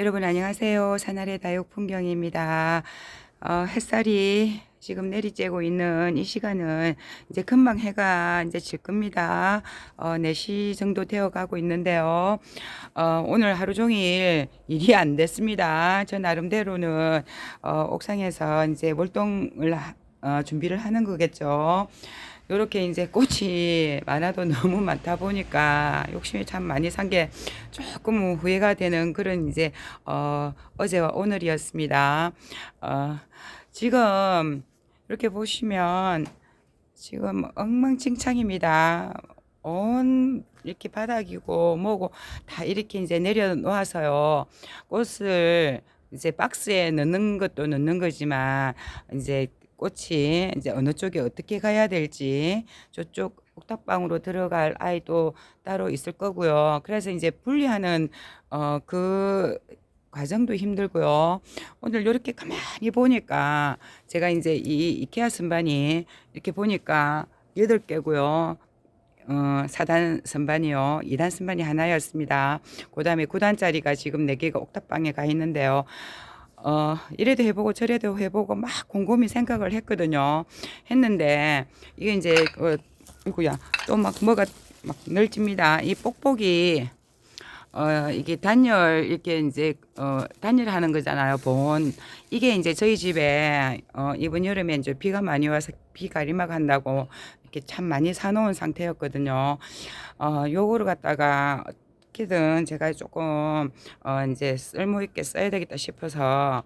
여러분 안녕하세요. 산아래 다육 풍경입니다. 어, 햇살이 지금 내리쬐고 있는 이 시간은 이제 금방 해가 이제 질 겁니다. 어, 4시 정도 되어 가고 있는데요. 어, 오늘 하루 종일 일이 안 됐습니다. 저 나름대로는 어, 옥상에서 이제 월동을 하- 어, 준비를 하는 거겠죠. 요렇게 이제 꽃이 많아도 너무 많다 보니까 욕심이 참 많이 산 게 조금 후회가 되는 그런 이제 어 어제와 오늘이었습니다. 어 지금 이렇게 보시면 지금 엉망진창입니다. 온 이렇게 바닥이고 뭐고 다 이렇게 이제 내려놓아서요. 꽃을 이제 박스에 넣는 것도 넣는 거지만 이제 꽃이 이제 어느 쪽에 어떻게 가야 될지 저쪽 옥탑방으로 들어갈 아이도 따로 있을 거고요. 그래서 이제 분리하는 어 그 과정도 힘들고요. 오늘 이렇게 가만히 보니까 제가 이제 이 이케아 선반이 이렇게 보니까 여덟 개고요. 어, 4단 선반이요. 2단 선반이 하나였습니다. 그 다음에 9단짜리가 지금 4개가 옥탑방에 가 있는데요. 어, 이래도 해보고 저래도 해보고 막 곰곰이 생각을 했거든요. 했는데, 이게 이제, 그, 이구야, 또 막 뭐가 막 널집니다. 이 뽁뽁이, 어, 이게 단열, 이렇게 이제, 어, 단열하는 거잖아요, 본. 이게 이제 저희 집에, 어, 이번 여름에 이제 비가 많이 와서 비가림막 한다고 이렇게 참 많이 사놓은 상태였거든요. 어, 요거를 갖다가 어떻게든 제가 조금, 어, 이제 쓸모 있게 써야 되겠다 싶어서, 아,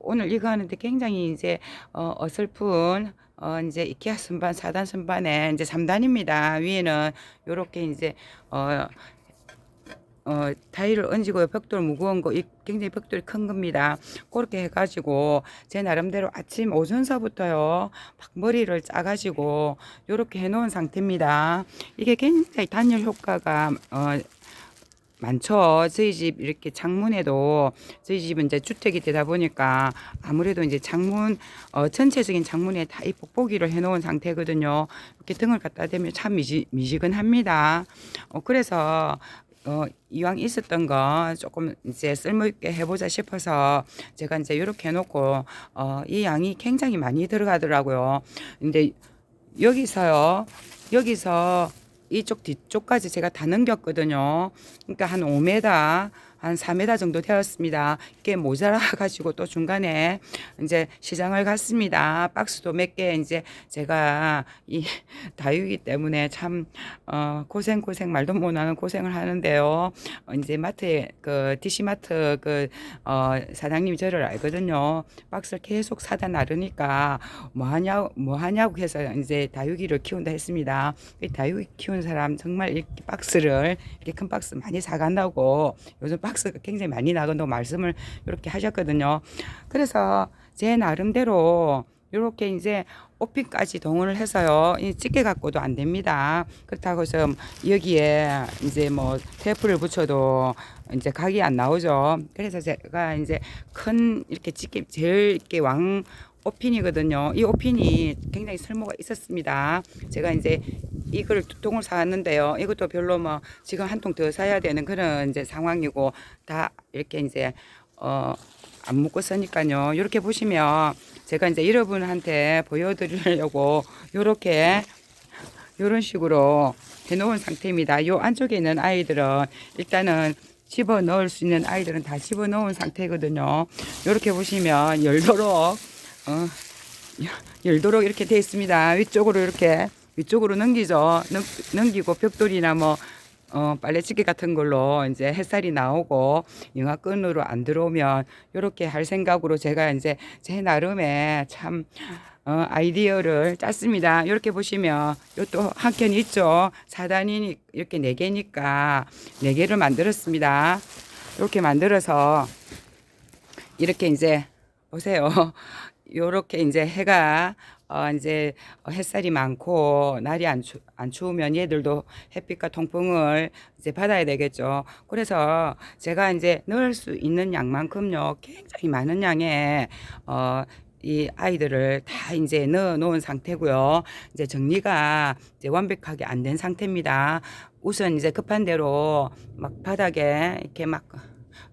오늘 이거 하는데 굉장히 이제, 어, 어설픈, 어, 이제 이케아 선반, 4단 선반에 이제 3단입니다. 위에는 요렇게 이제, 어, 어, 타일을 얹고 벽돌 무거운 거, 이 굉장히 벽돌이 큰 겁니다. 그렇게 해가지고 제 나름대로 아침 오전서부터요, 막 머리를 짜가지고 요렇게 해놓은 상태입니다. 이게 굉장히 단열 효과가 어, 많죠. 저희 집 이렇게 창문에도 저희 집은 이제 주택이 되다 보니까 아무래도 이제 창문 어, 전체적인 창문에 다이 뽁뽁이를 해놓은 상태거든요. 이렇게 등을 갖다 대면 참 미지, 미지근합니다. 어, 그래서 어, 이왕 있었던 거 조금 이제 쓸모있게 해보자 싶어서 제가 이제 이렇게 해놓고 어, 이 양이 굉장히 많이 들어가더라고요. 근데 여기서요, 여기서 이쪽 뒤쪽까지 제가 다 넘겼거든요. 그러니까 한 5m, 한 4m 정도 되었습니다. 이게 모자라 가지고 또 중간에 이제 시장을 갔습니다. 박스도 몇 개 이제 제가 이 다육이 때문에 참 어, 고생 고생 말도 못하는 고생을 하는데요. 어, 이제 마트에 그 DC 마트 그 어, 사장님이 저를 알거든요. 박스를 계속 사다 나르니까 뭐 하냐고 뭐 하냐고 해서 이제 다육이를 키운다 했습니다. 이 다육이 키우는 사람 정말 이렇게 박스를 이렇게 큰 박스 많이 사간다고 요즘 박스가 굉장히 많이 나간다고 말씀을 이렇게 하셨거든요. 그래서 제 나름대로 이렇게 이제 오핀까지 동원을 해서요. 이 찌개 갖고도 안 됩니다. 그렇다고 해서 여기에 이제 뭐 테이프를 붙여도 이제 각이 안 나오죠. 그래서 제가 이제 큰 이렇게 찌개 제일 이렇게 왕 오핀이거든요. 이 오핀이 굉장히 쓸모가 있었습니다. 제가 이제 이걸 두 통을 사왔는데요. 이것도 별로 뭐 지금 한 통 더 사야 되는 그런 이제 상황이고 다 이렇게 이제 어 안 묶고 쓰니까요. 이렇게 보시면 제가 이제 여러분한테 보여드리려고 요렇게 요런 식으로 해놓은 상태입니다. 요 안쪽에 있는 아이들은 일단은 집어 넣을 수 있는 아이들은 다 집어 넣은 상태거든요. 요렇게 보시면 열도록 어, 열도록 이렇게 돼 있습니다. 위쪽으로 이렇게 위쪽으로 넘기죠. 넘, 넘기고 벽돌이나 뭐 어, 빨래치기 같은 걸로 이제 햇살이 나오고 영하권으로 안 들어오면 이렇게 할 생각으로 제가 이제 제 나름의 참 어, 아이디어를 짰습니다. 이렇게 보시면 이것도 한켠 있죠. 사단이 이렇게 네 개니까 네 개를 만들었습니다. 이렇게 만들어서 이렇게 이제 보세요. 요렇게 이제 해가 어 이제 햇살이 많고 날이 안, 추, 안 추우면 얘들도 햇빛과 통풍을 이제 받아야 되겠죠. 그래서 제가 이제 넣을 수 있는 양만큼요 굉장히 많은 양의 어 이 아이들을 다 이제 넣어 놓은 상태고요. 이제 정리가 이제 완벽하게 안 된 상태입니다. 우선 이제 급한 대로 막 바닥에 이렇게 막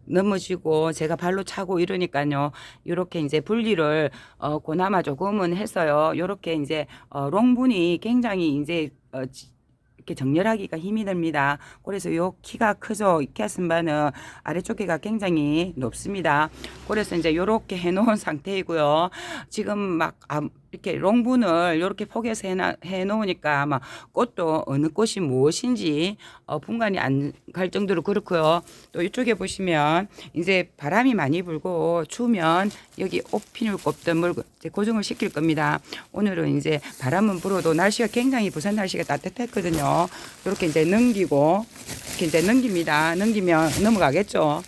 넘어지고 제가 발로 차고 이러니까요. 요렇게 이제 분리를 어 고나마 조금은 했어요. 요렇게 이제 어 롱분이 굉장히 이제 어 지- 이렇게 정렬하기가 힘이 듭니다. 그래서 요 키가 크죠. 이케아슨바는 아래쪽에가 굉장히 높습니다. 그래서 이제 요렇게 해놓은 상태이고요. 지금 막 아, 이렇게 롱분을 요렇게 포개서 해놔, 해놓으니까 막 꽃도 어느 꽃이 무엇인지 어, 분간이 안 갈 정도로 그렇고요. 또 이쪽에 보시면 이제 바람이 많이 불고 추우면 여기 오피눌 꼽든 물 이제 고정을 시킬 겁니다. 오늘은 이제 바람은 불어도 날씨가 굉장히 부산 날씨가 따뜻했거든요. 이렇게 이제 넘기고 이렇게 이제 넘깁니다. 넘기면 넘어가겠죠.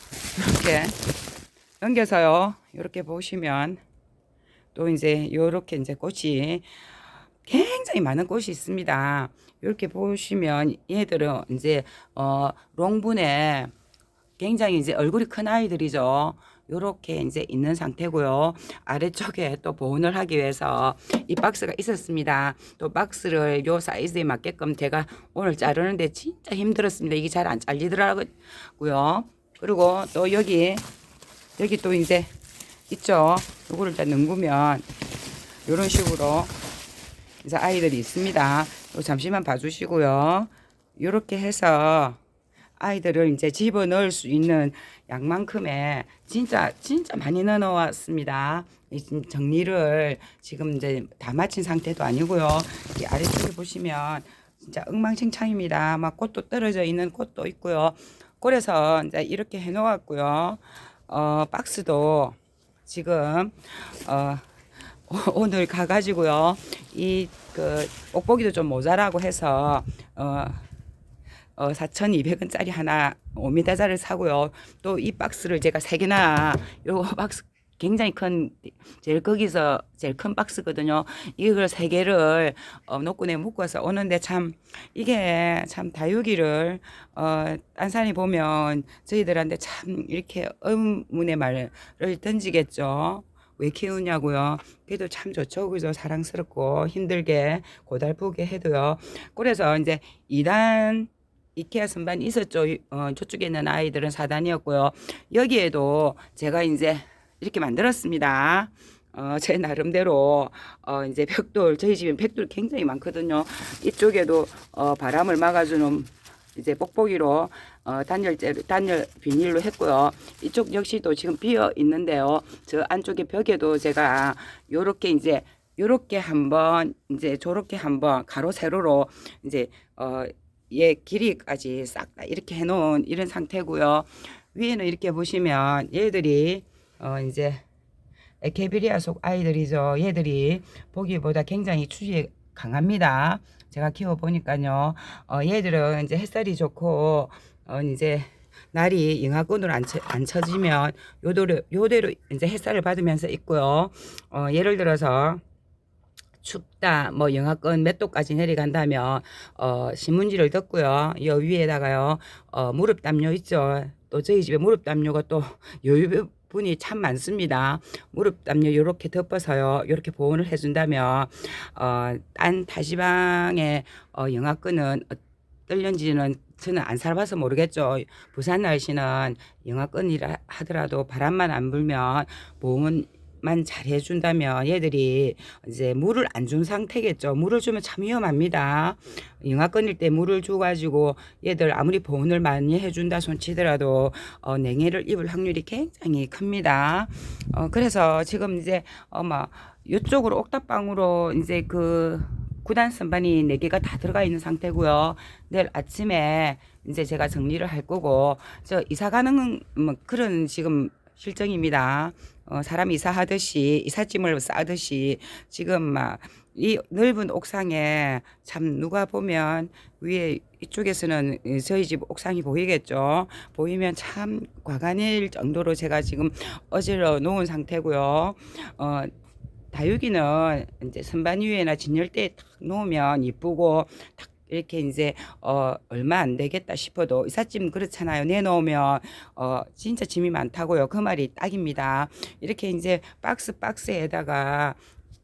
이렇게 넘겨서요. 이렇게 보시면 또 이제 요렇게 이제 꽃이 굉장히 많은 꽃이 있습니다. 이렇게 보시면 얘들은 이제 어 롱분에 굉장히 이제 얼굴이 큰 아이들이죠. 요렇게 이제 있는 상태고요. 아래쪽에 또 보온을 하기 위해서 이 박스가 있었습니다. 또 박스를 요 사이즈에 맞게끔 제가 오늘 자르는데 진짜 힘들었습니다. 이게 잘 안 잘리더라고요. 그리고 또 여기 여기 또 이제 있죠. 요거를 일단 넘기면 요런 식으로 이제 아이들이 있습니다. 요 잠시만 봐주시고요. 요렇게 해서 아이들을 이제 집어 넣을 수 있는 양만큼의 진짜 진짜 많이 넣어 놓았습니다. 정리를 지금 이제 다 마친 상태도 아니고요. 이 아래쪽에 보시면 진짜 엉망진창입니다. 막 꽃도 떨어져 있는 꽃도 있고요. 그래서 이제 이렇게 해 놓았고요. 어, 박스도 지금 어 오- 오늘 가가지고요. 이그 옥보기도 좀 모자라고 해서 어, 어 4,200원짜리 하나 5m짜리를 사고요. 또 이 박스를 제가 세 개나 요 박스 굉장히 큰 제일 거기서 제일 큰 박스거든요. 이걸 세 개를 어, 노끈에 묶어서 오는데 참 이게 참 다육이를 어, 딴산이 보면 저희들한테 참 이렇게 의문의 말을 던지겠죠. 왜 키우냐고요. 그래도 참 좋죠. 그죠? 사랑스럽고 힘들게 고달프게 해도요. 그래서 이제 2단 이케아 선반이 있었죠. 어, 저쪽에 있는 아이들은 4단이었고요. 여기에도 제가 이제 이렇게 만들었습니다. 어, 제 나름대로 어, 이제 벽돌 저희 집엔 벽돌 굉장히 많거든요. 이쪽에도 어, 바람을 막아주는 이제 뽁뽁이로 어, 단열재 단열 비닐로 했고요. 이쪽 역시도 지금 비어 있는데요. 저 안쪽에 벽에도 제가 요렇게 이제 요렇게 한번 이제 저렇게 한번 가로 세로로 이제 어얘 길이까지 싹 다 이렇게 해 놓은 이런 상태고요. 위에는 이렇게 보시면 얘들이 어 이제 에케비리아 속 아이들이죠. 얘들이 보기보다 굉장히 추위에 강합니다. 제가 키워 보니까요. 어, 얘들은 이제 햇살이 좋고 어, 이제 날이 영하권으로 안, 쳐, 안 쳐지면 요대로 요대로 이제 햇살을 받으면서 있고요. 어, 예를 들어서 춥다 뭐 영하권 몇 도까지 내려간다면 어 신문지를 덮고요 여 위에다가요 어 무릎 담요 있죠 또 저희 집에 무릎 담요가 또 여유 분이 참 많습니다 무릎 담요 요렇게 덮어서요 요렇게 보온을 해준다면 어딴 타지방의 어 영하권은 어떨는지는 저는 안 살아봐서 모르겠죠. 부산 날씨는 영하권이라 하더라도 바람만 안 불면 보온 만 잘 해준다면 얘들이 이제 물을 안 준 상태겠죠. 물을 주면 참 위험합니다. 영하권일 때 물을 줘가지고 얘들 아무리 보온을 많이 해준다 손치더라도 어, 냉해를 입을 확률이 굉장히 큽니다. 어, 그래서 지금 이제 어막 이쪽으로 옥탑방으로 이제 그 구단 선반이 네 개가 다 들어가 있는 상태고요. 내일 아침에 이제 제가 정리를 할 거고 저 이사 가는 뭐 그런 지금 실정입니다. 어, 사람 이사하듯이 이삿짐을 싸듯이 지금 막 이 넓은 옥상에 참 누가 보면 위에 이쪽에서는 저희 집 옥상이 보이겠죠. 보이면 참 과간일 정도로 제가 지금 어지러 놓은 상태고요. 어, 다육이는 이제 선반 위에나 진열대에 탁 놓으면 이쁘고 탁 이렇게 이제 어 얼마 안 되겠다 싶어도 이삿짐 그렇잖아요. 내놓으면 어 진짜 짐이 많다고요. 그 말이 딱입니다. 이렇게 이제 박스 박스에다가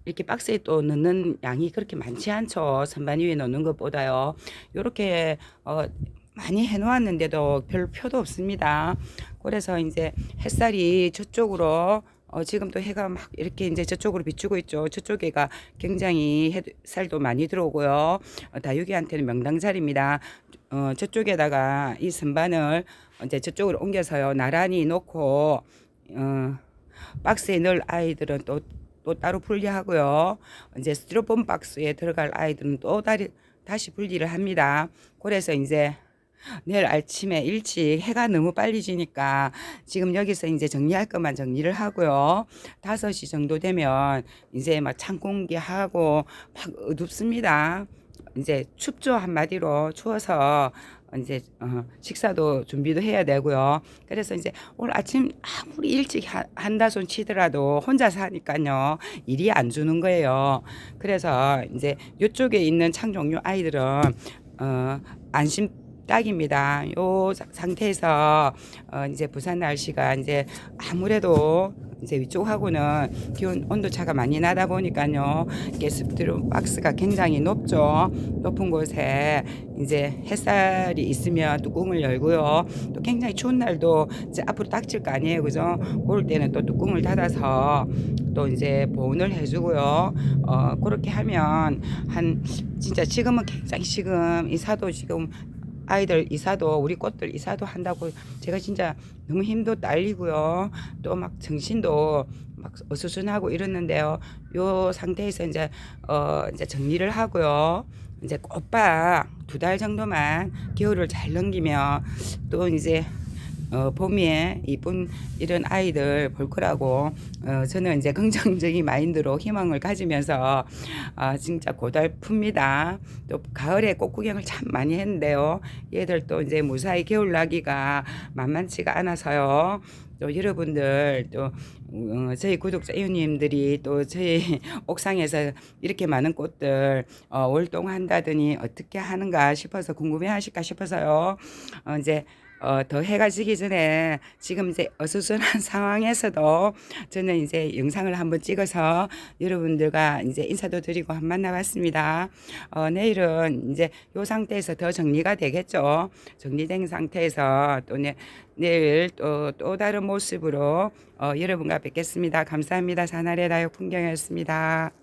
이렇게 박스에 또 넣는 양이 그렇게 많지 않죠. 선반 위에 넣는 것보다요. 요렇게 어 많이 해 놓았는데도 별 표도 없습니다. 그래서 이제 햇살이 저쪽으로 어, 지금 또 해가 막 이렇게 이제 저쪽으로 비추고 있죠. 저쪽에가 굉장히 햇살도 많이 들어오고요. 어, 다육이한테는 명당자리입니다. 어, 저쪽에다가 이 선반을 이제 저쪽으로 옮겨서요. 나란히 놓고, 어, 박스에 넣을 아이들은 또, 또 따로 분리하고요. 이제 스티로폼 박스에 들어갈 아이들은 또 다리, 다시 분리를 합니다. 그래서 이제 내일 아침에 일찍 해가 너무 빨리 지니까 지금 여기서 이제 정리할 것만 정리를 하고요. 5시 정도 되면 이제 막창 공기하고 막 어둡습니다. 이제 춥죠 한마디로 추워서 이제 어, 식사도 준비도 해야 되고요. 그래서 이제 오늘 아침 아무리 일찍 하- 한다 손 치더라도 혼자 사니까요 일이 안 주는 거예요. 그래서 이제 이쪽에 있는 창 종류 아이들은 어, 안심 딱입니다. 요 사- 상태에서 어, 이제 부산 날씨가 이제 아무래도 이제 위쪽하고는 기온 온도 차가 많이 나다 보니까요. 가스트로 박스가 굉장히 높죠. 높은 곳에 이제 햇살이 있으면 뚜껑을 열고요. 또 굉장히 추운 날도 이제 앞으로 닥칠 거 아니에요. 그죠? 그럴 때는 또 뚜껑을 닫아서 또 이제 보온을 해주고요. 어, 그렇게 하면 한 진짜 지금은 굉장히 지금 이 사도 지금 아이들 이사도 우리 꽃들 이사도 한다고 제가 진짜 너무 힘도 딸리고요. 또 막 정신도 막 어수선하고 이랬는데요. 요 상태에서 이제 어 이제 정리를 하고요. 이제 꽃밭 두 달 정도만 겨울을 잘 넘기면 또 이제 어, 봄에 이쁜 이런 아이들 볼 거라고 어, 저는 이제 긍정적인 마인드로 희망을 가지면서 아, 진짜 고달픕니다. 또 가을에 꽃 구경을 참 많이 했는데요. 얘들 또 이제 무사히 겨울 나기가 만만치가 않아서요. 또 여러분들 또 어, 저희 구독자 회원님들이 또 저희 옥상에서 이렇게 많은 꽃들 어, 월동한다더니 어떻게 하는가 싶어서 궁금해하실까 싶어서요. 어, 이제 어, 더 해가 지기 전에 지금 이제 어수선한 상황에서도 저는 이제 영상을 한번 찍어서 여러분들과 이제 인사도 드리고 한 만나봤습니다. 어, 내일은 이제 요 상태에서 더 정리가 되겠죠. 정리된 상태에서 또 내, 내일 또, 또 다른 모습으로 어, 여러분과 뵙겠습니다. 감사합니다. 사나리의 다육 풍경이었습니다.